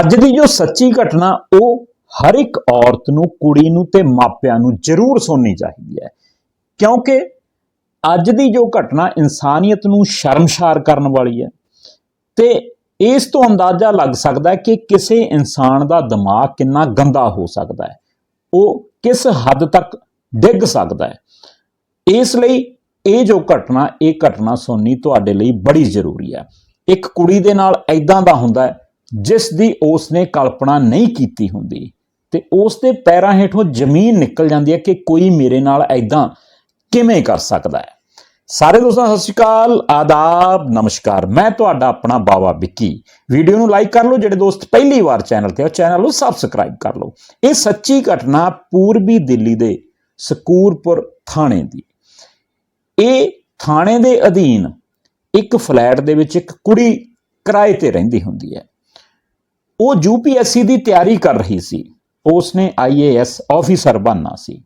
ਅੱਜ ਦੀ ਜੋ ਸੱਚੀ ਘਟਨਾ, ਉਹ ਹਰ ਇੱਕ ਔਰਤ ਨੂੰ, ਕੁੜੀ ਨੂੰ ਤੇ ਮਾਪਿਆਂ ਨੂੰ ਜ਼ਰੂਰ ਸੁਣਨੀ ਚਾਹੀਦੀ ਹੈ। ਕਿਉਂਕਿ ਅੱਜ ਦੀ ਜੋ ਘਟਨਾ, ਇਨਸਾਨੀਅਤ ਨੂੰ ਸ਼ਰਮਸ਼ਾਰ ਕਰਨ ਵਾਲੀ ਹੈ। ਤੇ ਇਸ ਤੋਂ ਅੰਦਾਜ਼ਾ ਲੱਗ ਸਕਦਾ ਹੈ ਕਿ ਕਿਸੇ ਇਨਸਾਨ ਦਾ ਦਿਮਾਗ ਕਿੰਨਾ ਗੰਦਾ ਹੋ ਸਕਦਾ ਹੈ। ਉਹ ਕਿਸ ਹੱਦ ਤੱਕ ਡਿੱਗ ਸਕਦਾ ਹੈ। ਇਸ ਲਈ ਇਹ ਜੋ ਘਟਨਾ, ਇਹ ਘਟਨਾ ਸੁਣਨੀ ਤੁਹਾਡੇ ਲਈ ਬੜੀ ਜ਼ਰੂਰੀ ਹੈ। ਇੱਕ ਕੁੜੀ ਦੇ ਨਾਲ ਐਦਾਂ ਦਾ ਹੁੰਦਾ ਹੈ ਜਿਸ ਦੀ ਉਸ ਨੇ ਕਲਪਨਾ ਨਹੀਂ ਕੀਤੀ ਹੁੰਦੀ ਤੇ ਉਸ ਦੇ ਪੈਰਾਂ ਹੇਠੋਂ ਜ਼ਮੀਨ ਨਿਕਲ ਜਾਂਦੀ ਹੈ ਕਿ ਕੋਈ ਮੇਰੇ ਨਾਲ ਐਦਾਂ ਕਿਵੇਂ ਕਰ ਸਕਦਾ ਹੈ। ਸਾਰੇ ਦੋਸਤਾਂ, ਸਤਿ ਸ਼੍ਰੀ ਅਕਾਲ, ਆਦਾਬ, ਨਮਸਕਾਰ। ਮੈਂ ਤੁਹਾਡਾ ਆਪਣਾ ਬਾਵਾ ਵਿੱਕੀ। ਵੀਡੀਓ ਨੂੰ ਲਾਈਕ ਕਰ ਲਓ, ਜਿਹੜੇ ਦੋਸਤ ਪਹਿਲੀ ਵਾਰ ਚੈਨਲ ਤੇ ਆ, ਚੈਨਲ ਨੂੰ ਸਬਸਕ੍ਰਾਈਬ ਕਰ ਲਓ। ਇਹ ਸੱਚੀ ਘਟਨਾ ਪੂਰਬੀ ਦਿੱਲੀ ਦੇ ਸਕੂਰਪੁਰ ਥਾਣੇ ਦੀ। ਇਹ ਥਾਣੇ ਦੇ ਅਧੀਨ ਇੱਕ ਫਲੈਟ ਦੇ ਵਿੱਚ ਇੱਕ ਕੁੜੀ ਕਿਰਾਏ ਤੇ ਰਹਿੰਦੀ ਹੁੰਦੀ ਹੈ। ਉਹ ਯੂਪੀਐਸਸੀ ਦੀ ਤਿਆਰੀ ਕਰ ਰਹੀ ਸੀ। ਉਸ ਨੇ ਆਈਏਐਸ ਆਫੀਸਰ ਬਣਨਾ ਸੀ।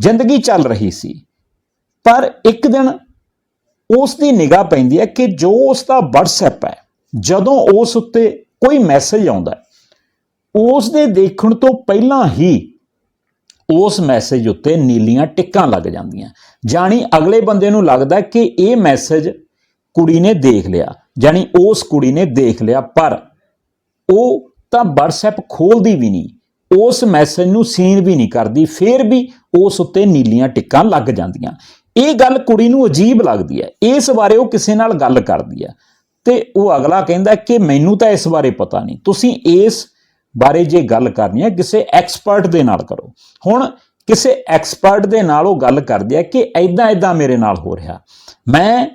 ਜ਼ਿੰਦਗੀ ਚੱਲ ਰਹੀ ਸੀ। ਪਰ ਇੱਕ ਦਿਨ ਉਸ ਦੀ ਨਿਗਾਹ ਪੈਂਦੀ ਹੈ ਕਿ ਜੋ ਉਸ ਦਾ WhatsApp ਹੈ, ਜਦੋਂ ਉਸ ਉੱਤੇ ਕੋਈ ਮੈਸੇਜ ਆਉਂਦਾ ਹੈ ਉਸ ਦੇ ਦੇਖਣ ਤੋਂ ਪਹਿਲਾਂ ਹੀ ਉਸ ਮੈਸੇਜ ਉੱਤੇ ਨੀਲੀਆਂ ਟਿੱਕਾਂ ਲੱਗ ਜਾਂਦੀਆਂ ਜਾਣੀ ਅਗਲੇ ਬੰਦੇ ਨੂੰ ਲੱਗਦਾ ਕਿ ਇਹ ਮੈਸੇਜ ਕੁੜੀ ਨੇ ਦੇਖ ਲਿਆ ਜਾਣੀ ਉਸ ਕੁੜੀ ਨੇ ਦੇਖ ਲਿਆ, ਪਰ ਉਹ ਤਾਂ WhatsApp ਖੋਲਦੀ ਵੀ ਨਹੀਂ, ਉਸ ਮੈਸੇਜ ਨੂੰ ਸੀਨ ਵੀ ਨਹੀਂ ਕਰਦੀ, ਫੇਰ ਵੀ ਉਸ ਉੱਤੇ ਨੀਲੀਆਂ ਟਿੱਕਾਂ ਲੱਗ ਜਾਂਦੀਆਂ। ਇਹ ਗੱਲ ਕੁੜੀ ਨੂੰ ਅਜੀਬ ਲੱਗਦੀ ਹੈ, ਇਸ ਬਾਰੇ ਉਹ ਕਿਸੇ ਨਾਲ ਗੱਲ ਕਰਦੀ ਹੈ। ਤੇ ਉਹ ਅਗਲਾ ਕਹਿੰਦਾ ਕਿ ਮੈਨੂੰ ਤਾਂ ਇਸ ਬਾਰੇ ਪਤਾ ਨਹੀਂ, ਤੁਸੀਂ ਇਸ ਬਾਰੇ ਜੇ ਗੱਲ ਕਰਨੀ ਹੈ, ਕਿਸੇ ਐਕਸਪਰਟ ਦੇ ਨਾਲ ਕਰੋ। ਹੁਣ ਕਿਸੇ ਐਕਸਪਰਟ ਦੇ ਨਾਲ ਉਹ ਗੱਲ ਕਰਦੀ ਹੈ ਕਿ ਐਦਾਂ ਐਦਾਂ ਮੇਰੇ ਨਾਲ ਹੋ ਰਿਹਾ। ਮੈਂ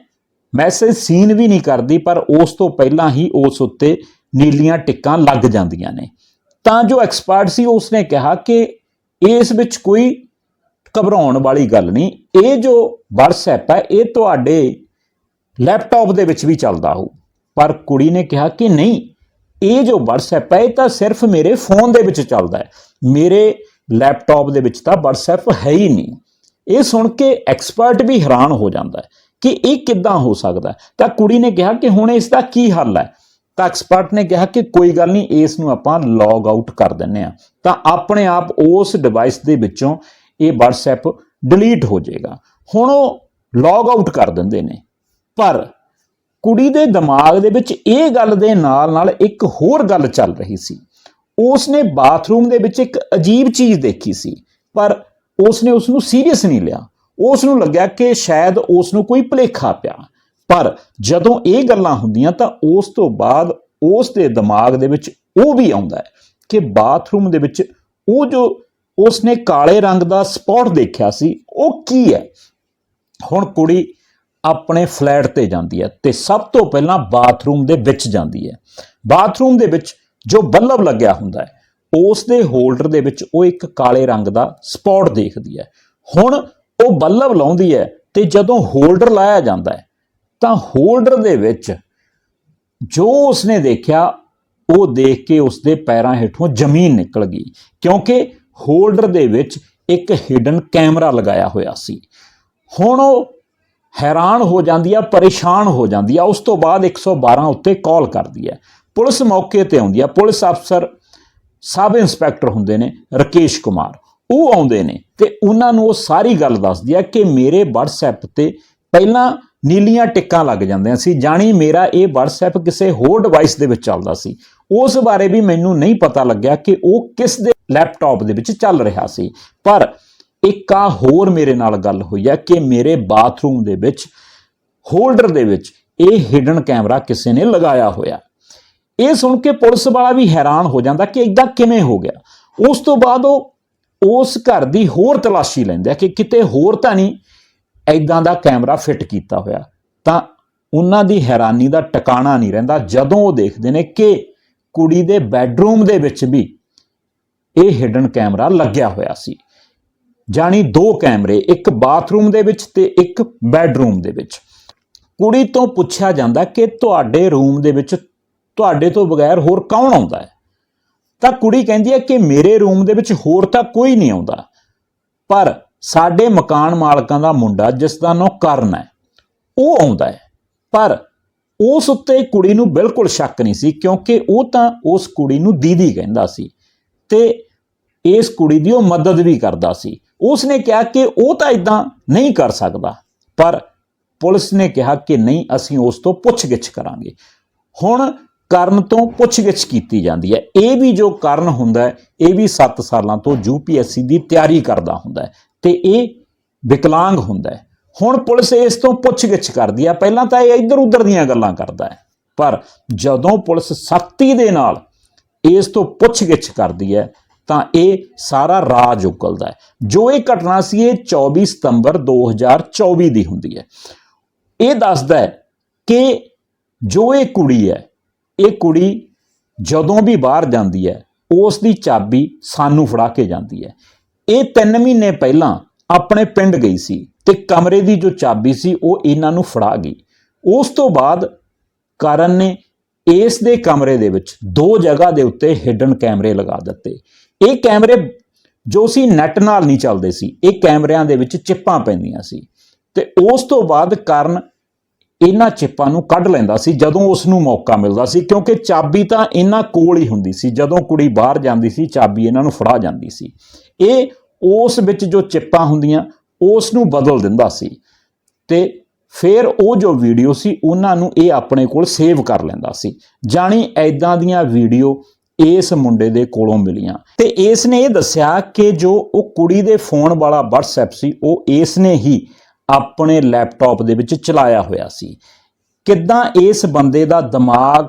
ਮੈਸੇਜ ਸੀਨ ਵੀ ਨਹੀਂ ਕਰਦੀ, ਪਰ ਉਸ ਤੋਂ ਪਹਿਲਾਂ ਹੀ ਉਸ ਉੱਤੇ ਨੀਲੀਆਂ ਟਿੱਕਾਂ ਲੱਗ ਜਾਂਦੀਆਂ ਨੇ। ਤਾਂ ਜੋ ਐਕਸਪਰਟ ਸੀ, ਉਸਨੇ ਕਿਹਾ ਕਿ ਇਸ ਵਿੱਚ ਕੋਈ ਘਬਰਾਉਣ ਵਾਲੀ ਗੱਲ ਨਹੀਂ। ਇਹ ਜੋ WhatsApp ਹੈ, ਇਹ ਤੁਹਾਡੇ ਲੈਪਟਾਪ ਦੇ ਵਿੱਚ ਵੀ ਚੱਲਦਾ ਹੋ ਪਰ ਕੁੜੀ ਨੇ ਕਿਹਾ ਕਿ ਨਹੀਂ, ਇਹ ਜੋ WhatsApp ਹੈ, ਇਹ ਤਾਂ ਸਿਰਫ ਮੇਰੇ ਫੋਨ ਦੇ ਵਿੱਚ ਚੱਲਦਾ ਹੈ। ਮੇਰੇ ਲੈਪਟਾਪ ਦੇ ਵਿੱਚ ਤਾਂ WhatsApp ਹੈ ਹੀ ਨਹੀਂ। ਇਹ ਸੁਣ ਕੇ ਐਕਸਪਰਟ ਵੀ ਹੈਰਾਨ ਹੋ ਜਾਂਦਾ ਹੈ ਕਿ ਇਹ ਕਿੱਦਾਂ ਹੋ ਸਕਦਾ ਤਾਂ ਕੁੜੀ ਨੇ ਕਿਹਾ ਕਿ ਹੁਣ ਇਸ ਦਾ ਕੀ ਹੱਲ ਹੈ? ਤਾਂ ਐਕਸਪਰਟ ਨੇ ਕਿਹਾ ਕਿ ਕੋਈ ਗੱਲ ਨਹੀਂ, ਇਸ ਨੂੰ ਆਪਾਂ ਲੌਗ ਆਊਟ ਕਰ ਦਿੰਨੇ ਆ ਤਾਂ ਆਪਣੇ ਆਪ ਉਸ ਡਿਵਾਈਸ ਦੇ ਵਿੱਚੋਂ ਇਹ WhatsApp ਡਿਲੀਟ ਹੋ ਜਾਏਗਾ। ਹੁਣ ਉਹ ਲੌਗ ਆਊਟ ਕਰ ਦਿੰਦੇ ਨੇ। ਪਰ ਕੁੜੀ ਦੇ ਦਿਮਾਗ ਦੇ ਵਿੱਚ ਇਹ ਗੱਲ ਦੇ ਨਾਲ ਨਾਲ ਇੱਕ ਹੋਰ ਗੱਲ ਚੱਲ ਰਹੀ ਸੀ। ਉਸ ਨੇ ਬਾਥਰੂਮ ਦੇ ਵਿੱਚ ਇੱਕ ਅਜੀਬ ਚੀਜ਼ ਦੇਖੀ ਸੀ, ਪਰ ਉਸ ਨੇ ਉਸ ਨੂੰ ਸੀਰੀਅਸ ਨਹੀਂ ਲਿਆ। ਉਸ ਨੂੰ ਲੱਗਿਆ ਕਿ ਸ਼ਾਇਦ ਉਸ ਨੂੰ ਕੋਈ ਭੁਲੇਖਾ ਪਿਆ। ਪਰ ਜਦੋਂ ਇਹ ਗੱਲਾਂ ਹੁੰਦੀਆਂ ਤਾਂ ਉਸ ਤੋਂ ਬਾਅਦ ਉਸ ਦੇ ਦਿਮਾਗ ਦੇ ਵਿੱਚ ਉਹ ਵੀ ਆਉਂਦਾ ਹੈ ਕਿ ਬਾਥਰੂਮ ਦੇ ਵਿੱਚ ਉਹ ਜੋ ਉਸਨੇ ਕਾਲੇ ਰੰਗ ਦਾ ਸਪੌਟ ਦੇਖਿਆ ਸੀ, ਉਹ ਕੀ ਹੈ? ਹੁਣ ਕੁੜੀ ਆਪਣੇ ਫਲੈਟ ਤੇ ਜਾਂਦੀ ਹੈ ਤੇ ਸਭ ਤੋਂ ਪਹਿਲਾਂ ਬਾਥਰੂਮ ਦੇ ਵਿੱਚ ਜਾਂਦੀ ਹੈ। ਬਾਥਰੂਮ ਦੇ ਵਿੱਚ ਜੋ ਬੱਲਬ ਲੱਗਿਆ ਹੁੰਦਾ ਹੈ, ਉਸ ਦੇ ਹੋਲਡਰ ਦੇ ਵਿੱਚ ਉਹ ਇੱਕ ਕਾਲੇ ਰੰਗ ਦਾ ਸਪੌਟ ਦੇਖਦੀ ਹੈ। ਹੁਣ ਉਹ ਬੱਲਬ ਲਾਉਂਦੀ ਹੈ ਤੇ ਜਦੋਂ ਹੋਲਡਰ ਲਾਇਆ ਜਾਂਦਾ ਹੈ ਤਾਂ ਹੋਲਡਰ ਦੇ ਵਿੱਚ ਜੋ ਉਸਨੇ ਦੇਖਿਆ, ਉਹ ਦੇਖ ਕੇ ਉਸਦੇ ਪੈਰਾਂ ਹੇਠੋਂ ਜ਼ਮੀਨ ਨਿਕਲ ਗਈ। ਕਿਉਂਕਿ ਹੋਲਡਰ ਦੇ ਵਿੱਚ ਇੱਕ ਹਿਡਨ ਕੈਮਰਾ ਲਗਾਇਆ ਹੋਇਆ ਸੀ। ਹੁਣ ਉਹ ਹੈਰਾਨ ਹੋ ਜਾਂਦੀ ਆ, ਪਰੇਸ਼ਾਨ ਹੋ ਜਾਂਦੀ ਆ। ਉਸ ਤੋਂ ਬਾਅਦ 112 ਉੱਤੇ ਕਾਲ ਕਰਦੀ ਹੈ। ਪੁਲਿਸ ਮੌਕੇ ਤੇ ਆਉਂਦੀ ਆ। ਪੁਲਿਸ ਅਫਸਰ, ਸਬ ਇੰਸਪੈਕਟਰ ਹੁੰਦੇ ਨੇ, ਰਕੇਸ਼ ਕੁਮਾਰ। ਉਹ ਆਉਂਦੇ ਨੇ ਤੇ ਉਹਨਾਂ ਨੂੰ ਉਹ ਸਾਰੀ ਗੱਲ ਦੱਸਦੀ ਆ ਕਿ ਮੇਰੇ WhatsApp ਤੇ ਪਹਿਲਾਂ ਨੀਲੀਆਂ ਟਿੱਕਾਂ ਲੱਗ ਜਾਂਦੀਆਂ ਸੀ। ਜਾਣੀ ਮੇਰਾ ਇਹ WhatsApp ਕਿਸੇ ਹੋਰ ਡਿਵਾਈਸ ਦੇ ਵਿੱਚ ਚੱਲਦਾ ਸੀ। ਉਸ ਬਾਰੇ ਵੀ ਮੈਨੂੰ ਨਹੀਂ ਪਤਾ ਲੱਗਿਆ ਕਿ ਉਹ ਕਿਸ ਦੇ ਲੈਪਟਾਪ ਦੇ ਵਿੱਚ ਚੱਲ ਰਿਹਾ ਸੀ। ਪਰ ਇੱਕ ਆ ਹੋਰ ਮੇਰੇ ਨਾਲ ਗੱਲ ਹੋਈ ਹੈ ਕਿ ਮੇਰੇ ਬਾਥਰੂਮ ਦੇ ਵਿੱਚ ਹੋਲਡਰ ਦੇ ਵਿੱਚ ਇਹ ਹਿਡਨ ਕੈਮਰਾ ਕਿਸੇ ਨੇ ਲਗਾਇਆ ਹੋਇਆ। ਇਹ ਸੁਣ ਕੇ ਪੁਲਿਸ ਵਾਲਾ ਵੀ ਹੈਰਾਨ ਹੋ ਜਾਂਦਾ ਕਿ ਇਦਾਂ ਕਿਵੇਂ ਹੋ ਗਿਆ। ਉਸ ਤੋਂ ਬਾਅਦ ਉਹ ਉਸ ਘਰ ਦੀ ਹੋਰ ਤਲਾਸ਼ੀ ਲੈਂਦਾ ਕਿ ਕਿਤੇ ਹੋਰ ਤਾਂ ਨਹੀਂ ਐਦਾਂ ਦਾ ਕੈਮਰਾ ਫਿੱਟ ਕੀਤਾ ਹੋਇਆ, ਤਾਂ ਉਹਨਾਂ ਦੀ ਹੈਰਾਨੀ ਦਾ ਟਿਕਾਣਾ ਨਹੀਂ ਰਹਿੰਦਾ ਜਦੋਂ ਉਹ ਦੇਖਦੇ ਨੇ ਕਿ ਕੁੜੀ ਦੇ ਬੈੱਡਰੂਮ ਦੇ ਵਿੱਚ ਵੀ ਇਹ ਹਿਡਨ ਕੈਮਰਾ ਲੱਗਿਆ ਹੋਇਆ ਸੀ। ਜਾਣੀ ਦੋ ਕੈਮਰੇ, ਇੱਕ ਬਾਥਰੂਮ ਦੇ ਵਿੱਚ ਤੇ ਇੱਕ ਬੈੱਡਰੂਮ ਦੇ ਵਿੱਚ। ਕੁੜੀ ਤੋਂ ਪੁੱਛਿਆ ਜਾਂਦਾ ਕਿ ਤੁਹਾਡੇ ਰੂਮ ਦੇ ਵਿੱਚ ਤੁਹਾਡੇ ਤੋਂ ਬਗੈਰ ਹੋਰ ਕੌਣ ਆਉਂਦਾ ਹੈ? ਤਾਂ ਕੁੜੀ ਕਹਿੰਦੀ ਹੈ ਕਿ ਮੇਰੇ ਰੂਮ ਦੇ ਵਿੱਚ ਹੋਰ ਤਾਂ ਕੋਈ ਨਹੀਂ ਆਉਂਦਾ। ਪਰ ਸਾਡੇ ਮਕਾਨ ਮਾਲਕਾਂ ਦਾ ਮੁੰਡਾ ਜਿਸ ਦਾ ਨਾਂ ਕਰਨ ਹੈ, ਉਹ ਆਉਂਦਾ ਹੈ। ਪਰ ਉਸ ਉੱਤੇ ਕੁੜੀ ਨੂੰ ਬਿਲਕੁਲ ਸ਼ੱਕ ਨਹੀਂ ਸੀ, ਕਿਉਂਕਿ ਉਹ ਤਾਂ ਉਸ ਕੁੜੀ ਨੂੰ ਦੀਦੀ ਕਹਿੰਦਾ ਸੀ ਤੇ ਇਸ ਕੁੜੀ ਦੀ ਉਹ ਮਦਦ ਵੀ ਕਰਦਾ ਸੀ। ਉਸ ਨੇ ਕਿਹਾ ਕਿ ਉਹ ਤਾਂ ਇਦਾਂ ਨਹੀਂ ਕਰ ਸਕਦਾ, ਪਰ ਪੁਲਿਸ ਨੇ ਕਿਹਾ ਕਿ ਨਹੀਂ, ਅਸੀਂ ਉਸ ਤੋਂ ਪੁੱਛਗਿੱਛ ਕਰਾਂਗੇ। ਹੁਣ ਕਰਨ ਤੋਂ ਪੁੱਛਗਿੱਛ ਕੀਤੀ ਜਾਂਦੀ ਹੈ। ਇਹ ਵੀ ਜੋ ਕਰਨ ਹੁੰਦਾ ਇਹ ਵੀ 7 ਸਾਲਾਂ ਤੋਂ ਯੂਪੀਐਸਸੀ ਦੀ ਤਿਆਰੀ ਕਰਦਾ ਹੁੰਦਾ ਹੈ। ਤੇ ਇਹ ਵਿਕਲਾਂਗ ਹੁੰਦਾ ਹੈ। ਹੁਣ ਪੁਲਿਸ ਇਸ ਤੋਂ ਪੁੱਛਗਿੱਛ ਕਰਦੀ ਹੈ ਪਹਿਲਾਂ ਤਾਂ ਇਹ ਇੱਧਰ ਉੱਧਰ ਦੀਆਂ ਗੱਲਾਂ ਕਰਦਾ ਹੈ। ਪਰ ਜਦੋਂ ਪੁਲਿਸ ਸਖਤੀ ਦੇ ਨਾਲ ਇਸ ਤੋਂ ਪੁੱਛਗਿੱਛ ਕਰਦੀ ਹੈ, ਤਾਂ ਇਹ ਸਾਰਾ ਰਾਜ ਉਗਲਦਾ ਹੈ। ਜੋ ਇਹ ਘਟਨਾ ਸੀ, ਇਹ 24 ਸਤੰਬਰ 2024 ਦੀ ਹੁੰਦੀ ਹੈ। ਇਹ ਦੱਸਦਾ ਹੈ ਕਿ ਜੋ ਇਹ ਕੁੜੀ ਹੈ, ਇਹ ਕੁੜੀ ਜਦੋਂ ਵੀ ਬਾਹਰ ਜਾਂਦੀ ਹੈ, ਉਸ ਦੀ ਚਾਬੀ ਸਾਨੂੰ ਫੜਾ ਕੇ ਜਾਂਦੀ ਹੈ। ਇਹ 3 ਮਹੀਨੇ ਪਹਿਲਾਂ ਆਪਣੇ ਪਿੰਡ ਗਈ ਸੀ ਤੇ ਕਮਰੇ ਦੀ ਜੋ ਚਾਬੀ ਸੀ, ਉਹ ਇਹਨਾਂ ਨੂੰ ਫੜਾ ਗਈ। ਉਸ ਤੋਂ ਬਾਅਦ ਕਰਨ ਨੇ ਇਸ ਦੇ ਕਮਰੇ ਦੇ ਵਿੱਚ ਦੋ ਜਗ੍ਹਾ ਦੇ ਉੱਤੇ ਹਿਡਨ ਕੈਮਰੇ ਲਗਾ ਦਿੱਤੇ। ਇਹ ਕੈਮਰੇ ਜੋ ਸੀ ਨੈਟ ਨਾਲ ਨਹੀਂ ਚੱਲਦੇ ਸੀ। ਇਹ ਕੈਮਰਿਆਂ ਦੇ ਵਿੱਚ ਚਿੱਪਾਂ ਪੈਂਦੀਆਂ ਸੀ। ਤੇ ਉਸ ਤੋਂ ਬਾਅਦ ਕਰਨ ਇਹਨਾਂ ਚਿੱਪਾਂ ਨੂੰ ਕੱਢ ਲੈਂਦਾ ਸੀ ਜਦੋਂ ਉਸ ਨੂੰ ਮੌਕਾ ਮਿਲਦਾ ਸੀ, ਕਿਉਂਕਿ ਚਾਬੀ ਤਾਂ ਇਹਨਾਂ ਕੋਲ ਹੀ ਹੁੰਦੀ ਸੀ। ਜਦੋਂ ਕੁੜੀ ਬਾਹਰ ਜਾਂਦੀ ਸੀ, ਚਾਬੀ ਇਹਨਾਂ ਨੂੰ ਫੜਾ ਜਾਂਦੀ ਸੀ। ਇਹ ਉਸ ਵਿੱਚ ਜੋ ਚਿੱਪਾਂ ਹੁੰਦੀਆਂ, ਉਸ ਨੂੰ ਬਦਲ ਦਿੰਦਾ ਸੀ। ਤੇ ਫਿਰ ਉਹ ਜੋ ਵੀਡੀਓ ਸੀ, ਉਹਨਾਂ ਨੂੰ ਇਹ ਆਪਣੇ ਕੋਲ ਸੇਵ ਕਰ ਲੈਂਦਾ ਸੀ। ਜਾਣੀ ਐਦਾਂ ਦੀਆਂ ਵੀਡੀਓ ਇਸ ਮੁੰਡੇ ਦੇ ਕੋਲੋਂ ਮਿਲੀਆਂ। ਤੇ ਇਸ ਨੇ ਇਹ ਦੱਸਿਆ ਕਿ ਜੋ ਉਹ ਕੁੜੀ ਦੇ ਫੋਨ ਵਾਲਾ WhatsApp ਸੀ, ਉਹ ਇਸ ਨੇ ਹੀ ਆਪਣੇ ਲੈਪਟਾਪ ਦੇ ਵਿੱਚ ਚਲਾਇਆ ਹੋਇਆ ਸੀ। ਕਿੱਦਾਂ ਇਸ ਬੰਦੇ ਦਾ ਦਿਮਾਗ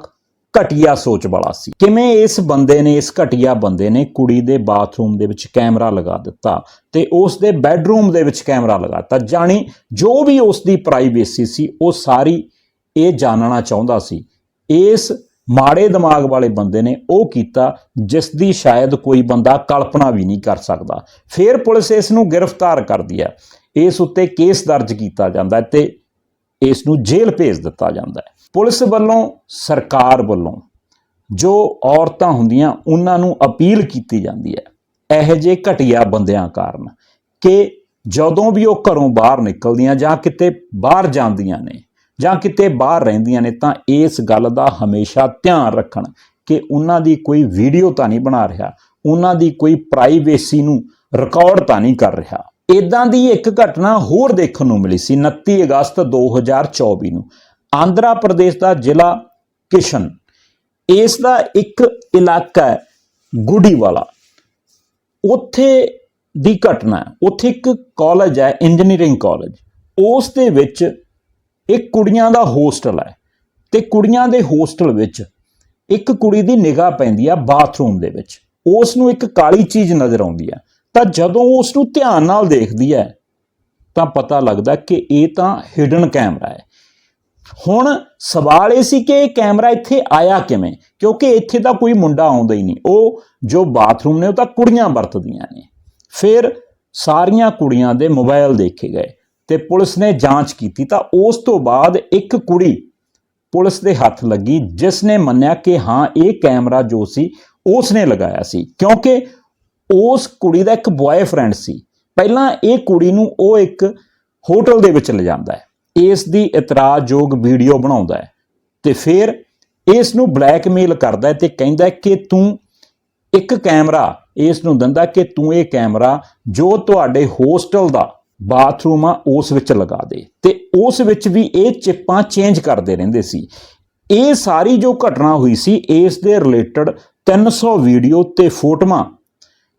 ਘਟੀਆ ਸੋਚ ਵਾਲਾ ਸੀ? ਕਿਵੇਂ ਇਸ ਬੰਦੇ ਨੇ, ਇਸ ਘਟੀਆ ਬੰਦੇ ਨੇ ਕੁੜੀ ਦੇ ਬਾਥਰੂਮ ਦੇ ਵਿੱਚ ਕੈਮਰਾ ਲਗਾ ਦਿੱਤਾ ਤੇ ਉਸ ਦੇ ਬੈੱਡਰੂਮ ਦੇ ਵਿੱਚ ਕੈਮਰਾ ਲਗਾਤਾ ਜਾਣੀ ਜੋ ਵੀ ਉਸ ਦੀ ਪ੍ਰਾਈਵੇਸੀ ਸੀ, ਉਹ ਸਾਰੀ ਇਹ ਜਾਣਨਾ ਚਾਹੁੰਦਾ ਸੀ। ਇਸ ਮਾੜੇ ਦਿਮਾਗ ਵਾਲੇ ਬੰਦੇ ਨੇ ਉਹ ਕੀਤਾ ਜਿਸ ਦੀ ਸ਼ਾਇਦ ਕੋਈ ਬੰਦਾ ਕਲਪਨਾ ਵੀ ਨਹੀਂ ਕਰ ਸਕਦਾ। ਫਿਰ ਪੁਲਿਸ ਇਸ ਨੂੰ ਗ੍ਰਿਫਤਾਰ ਕਰਦੀ ਹੈ। ਇਸ ਉੱਤੇ ਕੇਸ ਦਰਜ ਕੀਤਾ ਜਾਂਦਾ ਹੈ ਤੇ ਇਸ ਨੂੰ ਜੇਲ੍ਹ ਭੇਜ ਦਿੱਤਾ ਜਾਂਦਾ ਹੈ। ਪੁਲਿਸ ਵੱਲੋਂ, ਸਰਕਾਰ ਵੱਲੋਂ ਜੋ ਔਰਤਾਂ ਹੁੰਦੀਆਂ, ਉਹਨਾਂ ਨੂੰ ਅਪੀਲ ਕੀਤੀ ਜਾਂਦੀ ਹੈ, ਇਹੋ ਜਿਹੇ ਘਟੀਆ ਬੰਦਿਆਂ ਕਾਰਨ ਕਿ ਜਦੋਂ ਵੀ ਉਹ ਘਰੋਂ ਬਾਹਰ ਨਿਕਲਦੀਆਂ ਜਾਂ ਕਿਤੇ ਬਾਹਰ ਜਾਂਦੀਆਂ ਨੇ ਜਾਂ ਕਿਤੇ ਬਾਹਰ ਰਹਿੰਦੀਆਂ ਨੇ, ਤਾਂ ਇਸ ਗੱਲ ਦਾ ਹਮੇਸ਼ਾ ਧਿਆਨ ਰੱਖਣ ਕਿ ਉਹਨਾਂ ਦੀ ਕੋਈ ਵੀਡੀਓ ਤਾਂ ਨਹੀਂ ਬਣਾ ਰਿਹਾ, ਉਹਨਾਂ ਦੀ ਕੋਈ ਪ੍ਰਾਈਵੇਸੀ ਨੂੰ ਰਿਕਾਰਡ ਤਾਂ ਨਹੀਂ ਕਰ ਰਿਹਾ। ਇਦਾਂ ਦੀ ਇੱਕ ਘਟਨਾ ਹੋਰ ਦੇਖਣ ਨੂੰ ਮਿਲੀ ਸੀ 29 ਅਗਸਤ 2024 ਨੂੰ। ਆਂਧਰਾ ਪ੍ਰਦੇਸ਼ ਦਾ ਜ਼ਿਲ੍ਹਾ ਕਿਸ਼ਨ। ਇਸ ਦਾ ਇੱਕ ਇਲਾਕਾ ਹੈ ਗੁਡੀਵਾਲਾ। ਉੱਥੇ ਦੀ ਘਟਨਾ ਉੱਥੇ ਇੱਕ ਕਾਲਜ ਹੈ ਇੰਜੀਨੀਅਰਿੰਗ ਕਾਲਜ ਉਸ ਦੇ ਵਿੱਚ ਇੱਕ ਕੁੜੀਆਂ ਦਾ ਹੋਸਟਲ ਹੈ ਤੇ ਕੁੜੀਆਂ ਦੇ ਹੋਸਟਲ ਵਿੱਚ ਇੱਕ ਕੁੜੀ ਦੀ ਨਿਗਾਹ ਪੈਂਦੀ ਆ ਬਾਥਰੂਮ ਦੇ ਵਿੱਚ। ਉਸ ਨੂੰ ਇੱਕ ਕਾਲੀ ਚੀਜ਼ ਨਜ਼ਰ ਆਉਂਦੀ ਆ। ਤਾਂ ਜਦੋਂ ਉਸ ਨੂੰ ਧਿਆਨ ਨਾਲ ਦੇਖਦੀ ਹੈ, ਤਾਂ ਪਤਾ ਲੱਗਦਾ ਕਿ ਇਹ ਤਾਂ ਹਿਡਨ ਕੈਮਰਾ ਹੈ। ਹੁਣ ਸਵਾਲ ਇਹ ਸੀ ਕਿ ਇਹ ਕੈਮਰਾ ਇੱਥੇ ਆਇਆ ਕਿਵੇਂ? ਕਿਉਂਕਿ ਇੱਥੇ ਤਾਂ ਕੋਈ ਮੁੰਡਾ ਆਉਂਦਾ ਹੀ ਨਹੀਂ। ਉਹ ਜੋ ਬਾਥਰੂਮ ਨੇ, ਉਹ ਤਾਂ ਕੁੜੀਆਂ ਵਰਤਦੀਆਂ ਨੇ। ਫਿਰ ਸਾਰੀਆਂ ਕੁੜੀਆਂ ਦੇ ਮੋਬਾਈਲ ਦੇਖੇ ਗਏ ਤੇ ਪੁਲਿਸ ਨੇ ਜਾਂਚ ਕੀਤੀ ਤਾਂ ਉਸ ਤੋਂ ਬਾਅਦ ਇੱਕ ਕੁੜੀ ਪੁਲਿਸ ਦੇ ਹੱਥ ਲੱਗੀ, ਜਿਸ ਨੇ ਮੰਨਿਆ ਕਿ ਹਾਂ, ਇਹ ਕੈਮਰਾ ਜੋ ਸੀ ਉਸ ਨੇ ਲਗਾਇਆ ਸੀ। ਕਿਉਂਕਿ ਉਸ ਕੁੜੀ ਦਾ ਇੱਕ ਬॉयਫ੍ਰੈਂਡ ਸੀ। ਪਹਿਲਾਂ ਇਹ ਕੁੜੀ ਨੂੰ ਉਹ ਇੱਕ ਹੋਟਲ ਦੇ ਵਿੱਚ ਲਿਜਾਂਦਾ ਹੈ। ਇਸ ਦੀ ਇਤਰਾਜ਼ਯੋਗ ਵੀਡੀਓ ਬਣਾਉਂਦਾ ਹੈ ਤੇ ਫਿਰ ਇਸ ਨੂੰ ਬਲੈਕਮੇਲ ਕਰਦਾ ਹੈ ਤੇ ਕਹਿੰਦਾ ਕਿ ਤੂੰ ਇੱਕ ਕੈਮਰਾ, ਇਸ ਨੂੰ ਦਿੰਦਾ ਕਿ ਤੂੰ ਇਹ ਕੈਮਰਾ ਜੋ ਤੁਹਾਡੇ ਹੋਸਟਲ ਦਾ ਬਾਥਰੂਮ ਆ, ਉਸ ਵਿੱਚ ਲਗਾ ਦੇ। ਤੇ ਉਸ ਵਿੱਚ ਵੀ ਇਹ ਚਿੱਪਾਂ ਚੇਂਜ ਕਰਦੇ ਰਹਿੰਦੇ ਸੀ। ਇਹ ਸਾਰੀ ਜੋ ਘਟਨਾ ਹੋਈ ਸੀ, ਇਸ ਦੇ ਰਿਲੇਟਡ 300 ਵੀਡੀਓ ਤੇ ਫੋਟੋਆਂ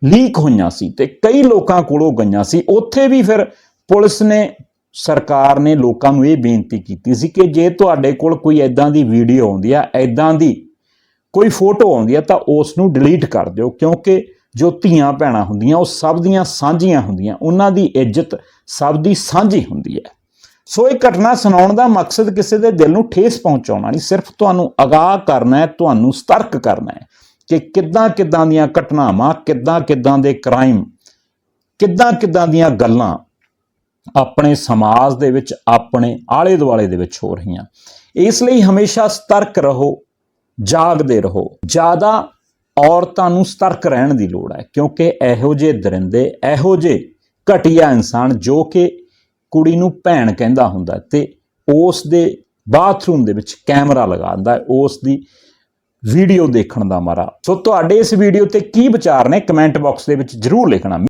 ਲੀਕ ਹੋਈਆਂ ਸੀ ਤੇ ਕਈ ਲੋਕਾਂ ਕੋਲੋਂ ਗਈਆਂ ਸੀ। ਉੱਥੇ ਵੀ ਫਿਰ ਪੁਲਿਸ ਨੇ, ਸਰਕਾਰ ਨੇ ਲੋਕਾਂ ਨੂੰ ਇਹ ਬੇਨਤੀ ਕੀਤੀ ਸੀ ਕਿ ਜੇ ਤੁਹਾਡੇ ਕੋਲ ਕੋਈ ਐਦਾਂ ਦੀ ਵੀਡੀਓ ਆਉਂਦੀ ਆ ਐਦਾਂ ਦੀ ਕੋਈ ਫੋਟੋ ਆਉਂਦੀ ਆ, ਤਾਂ ਉਸ ਨੂੰ ਡਿਲੀਟ ਕਰ ਦਿਓ। ਕਿਉਂਕਿ ਜੋ ਧੀਆਂ ਭੈਣਾਂ ਹੁੰਦੀਆਂ, ਉਹ ਸਭ ਦੀਆਂ ਸਾਂਝੀਆਂ ਹੁੰਦੀਆਂ। ਉਹਨਾਂ ਦੀ ਇੱਜ਼ਤ ਸਭ ਦੀ ਸਾਂਝੀ ਹੁੰਦੀ ਹੈ। ਸੋ ਇਹ ਘਟਨਾ ਸੁਣਾਉਣ ਦਾ ਮਕਸਦ ਕਿਸੇ ਦੇ ਦਿਲ ਨੂੰ ਠੇਸ ਪਹੁੰਚਾਉਣਾ ਨਹੀਂ, ਸਿਰਫ ਤੁਹਾਨੂੰ ਅਗਾਹ ਕਰਨਾ ਹੈ, ਤੁਹਾਨੂੰ ਸਤਰਕ ਕਰਨਾ ਹੈ। ਕਿ ਕਿੱਦਾਂ ਕਿੱਦਾਂ ਦੀਆਂ ਘਟਨਾਵਾਂ, ਕਿੱਦਾਂ ਕਿੱਦਾਂ ਦੇ ਕ੍ਰਾਈਮ ਕਿੱਦਾਂ ਕਿੱਦਾਂ ਦੀਆਂ ਗੱਲਾਂ ਆਪਣੇ ਸਮਾਜ ਦੇ ਵਿੱਚ, ਆਪਣੇ ਆਲੇ ਦੁਆਲੇ ਦੇ ਵਿੱਚ ਹੋ ਰਹੀਆਂ। ਇਸ ਲਈ ਹਮੇਸ਼ਾ ਸਤਰਕ ਰਹੋ, ਜਾਗਦੇ ਰਹੋ। ਜ਼ਿਆਦਾ ਔਰਤਾਂ ਨੂੰ ਸਤਰਕ ਰਹਿਣ ਦੀ ਲੋੜ ਹੈ, ਕਿਉਂਕਿ ਇਹੋ ਜਿਹੇ ਦਰਿੰਦੇ, ਇਹੋ ਜਿਹੇ ਘਟੀਆ ਇਨਸਾਨ ਜੋ ਕਿ ਕੁੜੀ ਨੂੰ ਭੈਣ ਕਹਿੰਦਾ ਹੁੰਦਾ ਤੇ ਉਸ ਦੇ ਬਾਥਰੂਮ ਦੇ ਵਿੱਚ ਕੈਮਰਾ ਲਗਾਉਂਦਾ ਹੈ, ਉਸ ਦੀ ਵੀਡੀਓ ਦੇਖਣ ਦਾ ਮਾਰਾ। ਸੋ ਤੁਹਾਡੇ ਇਸ ਵੀਡੀਓ ਤੇ ਕੀ ਵਿਚਾਰ ਨੇ? ਕਮੈਂਟ ਬਾਕਸ ਦੇ ਵਿੱਚ ਜਰੂਰ ਲਿਖਣਾ।